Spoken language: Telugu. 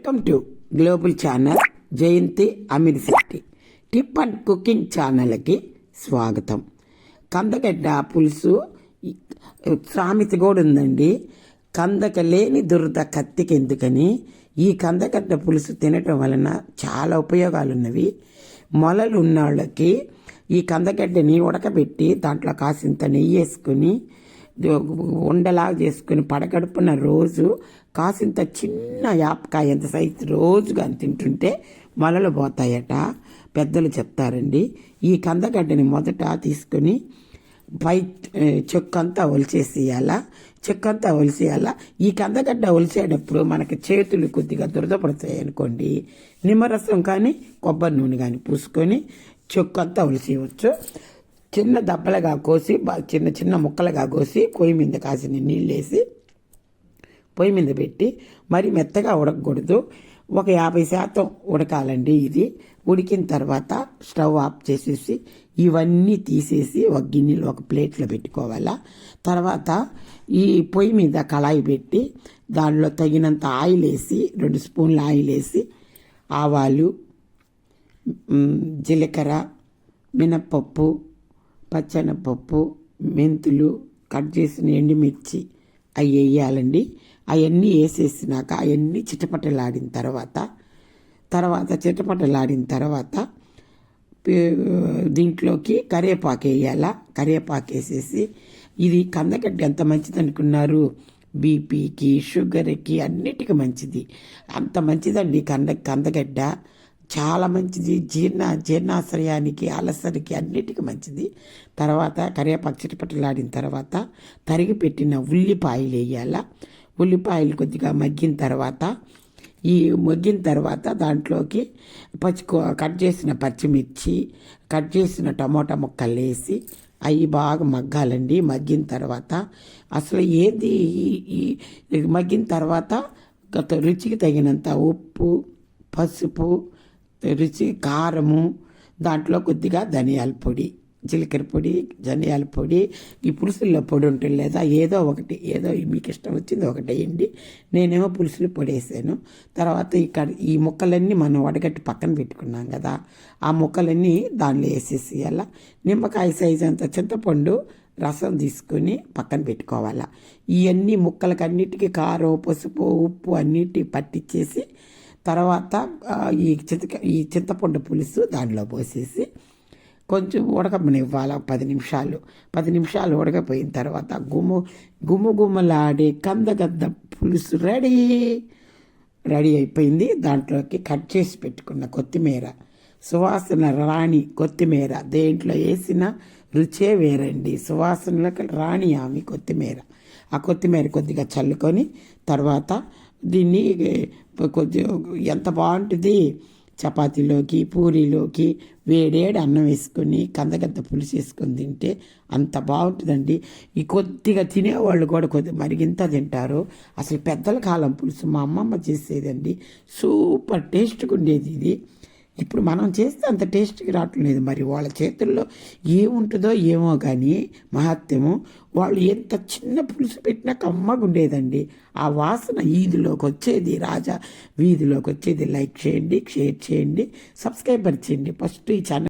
Welcome to global channel Jayanthi Ameer Shetty tip and cooking ఛానల్కి స్వాగతం. కందగడ్డ పులుసు సామెత కూడా ఉందండి. కందక లేని దురద కత్తికి ఎందుకని? ఈ కందగడ్డ పులుసు తినటం వలన చాలా ఉపయోగాలు ఉన్నవి మొలలు ఉన్న వాళ్ళకి ఈ కందగడ్డని ఉడకబెట్టి దాంట్లో కాసింత నెయ్యి వేసుకుని ఉండలాగా చేసుకుని పడగడుపున రోజు కాసింత చిన్న యాపకాయ ఎంత సైజు రోజు కానీ తింటుంటే మొలలు పోతాయట. పెద్దలు చెప్తారండి ఈ కందగడ్డని మొదట తీసుకొని పై చెక్కంతా ఒలిచేసేయాల? చెక్కంతా ఒలిసేయాల? ఈ కందగడ్డ ఒలిసేటప్పుడు మనకి చేతులు కొద్దిగా దురదపడతాయి అనుకోండి నిమ్మరసం కానీ కొబ్బరి నూనె కానీ పూసుకొని చెక్కంతా ఒలిసేయవచ్చు చిన్న దప్పలుగా కోసి చిన్న చిన్న ముక్కలుగా కోసి పొయ్యి మీద కాసిన నీళ్ళు వేసి పొయ్యి మీద పెట్టి మరి మెత్తగా ఉడకకూడదు. ఒక యాభై శాతం ఉడకాలండి ఇది. ఉడికిన తర్వాత స్టవ్ ఆఫ్ చేసేసి ఇవన్నీ తీసేసి ఒక గిన్నెలో ఒక ప్లేట్లో పెట్టుకోవాలా. తర్వాత ఈ పొయ్యి మీద కళాయి పెట్టి దానిలో తగినంత ఆయిల్ వేసి రెండు స్పూన్ల ఆయిల్ వేసి ఆవాలు జీలకర్ర మినప్పప్పు పచ్చనపప్పు మెంతులు కట్ చేసిన ఎండుమిర్చి అవి వేయాలండి. అవన్నీ వేసేసినాక అవన్నీ చిటపటలాడిన తర్వాత తర్వాత చిటపటలాడిన తర్వాత దీంట్లోకి కరివేపాకు వేయాల. కరివేపాకు వేసేసి ఇది కందగడ్డ ఎంత మంచిది అనుకున్నారు? బీపీకి షుగర్కి అన్నిటికీ మంచిది. అంత మంచిదండి కంద కందగడ్డ. చాలా మంచిది. జీర్ణ జీర్ణాశ్రయానికి అలసరికి అన్నిటికీ మంచిది. తర్వాత కరివేపాకు చిటపటలాడిన తర్వాత తరిగి పెట్టిన ఉల్లిపాయలు వేయాలా. ఉల్లిపాయలు కొద్దిగా మగ్గిన తర్వాత ఈ మగ్గిన తర్వాత దాంట్లోకి పచ్చి కట్ చేసిన పచ్చిమిర్చి కట్ చేసిన టమోటా ముక్కలు వేసి అవి బాగా మగ్గాలండి. మగ్గిన తర్వాత అసలు ఏది ఈ- మగ్గిన తర్వాత గత రుచికి తగినంత ఉప్పు పసుపు రుచి కారము దాంట్లో కొద్దిగా ధనియాల పొడి జీలకర్ర పొడి ధనియాల పొడి ఈ పులుసుల్లో పొడి ఉంటుంది లేదా? ఏదో ఒకటి ఏదో మీకు ఇష్టం వచ్చింది ఒకటి వేయండి. నేనేమో పులుసులు పొడి వేసాను. తర్వాత ఇక్కడ ఈ ముక్కలన్నీ మనం వడగట్టి పక్కన పెట్టుకున్నాం కదా ఆ ముక్కలన్నీ దానిలో వేసేసేయాల? నిమ్మకాయ సైజు అంత చింతపండు రసం తీసుకొని పక్కన పెట్టుకోవాలా? ఇవన్నీ ముక్కలకి అన్నిటికీ కారం పసుపు ఉప్పు అన్నిటి పట్టించేసి తర్వాత ఈ చింత ఈ చింతపండు పులుసు దానిలో పోసేసి కొంచెం ఉడకమనివ్వాలి ఒక పది నిమిషాలు. పది నిమిషాలు ఉడకపోయిన తర్వాత గుమ్ము గుమ్ము గుమ్మలాడే కందగద్ద పులుసు రెడీ. రెడీ అయిపోయింది. దాంట్లోకి కట్ చేసి పెట్టుకున్న కొత్తిమీర సువాసన రాణి కొత్తిమీర దేంట్లో వేసిన రుచే వేరండి. సువాసనలకు రాణి ఆమె కొత్తిమీర. ఆ కొత్తిమీర కొద్దిగా చల్లుకొని తర్వాత దీన్ని కొద్ది ఎంత బాగుంటుంది చపాతీలోకి పూరీలోకి వేడేడి అన్నం వేసుకొని కందగద్ద పులుసు వేసుకొని తింటే అంత బాగుంటుందండి. ఈ కొద్దిగా తినేవాళ్ళు కూడా కొద్ది మరిగింత తింటారు. అసలు పెద్దల కాలం పులుసు మా అమ్మమ్మ చేసేదండి. సూపర్ టేస్ట్గా ఉండేది ఇది. ఇప్పుడు మనం చేస్తే అంత టేస్ట్కి రావట్లేదు. మరి వాళ్ళ చేతుల్లో ఏముంటుందో ఏమో కానీ మహత్యము వాళ్ళు ఎంత చిన్న పులుసు పెట్టినా కమ్మగా ఉండేదండి. ఆ వాసన ఈదిలోకి వచ్చేది రాజా వీధిలోకి వచ్చేది. లైక్ చేయండి షేర్ చేయండి సబ్స్క్రైబర్ చేయండి. ఫస్ట్ ఈ ఛానల్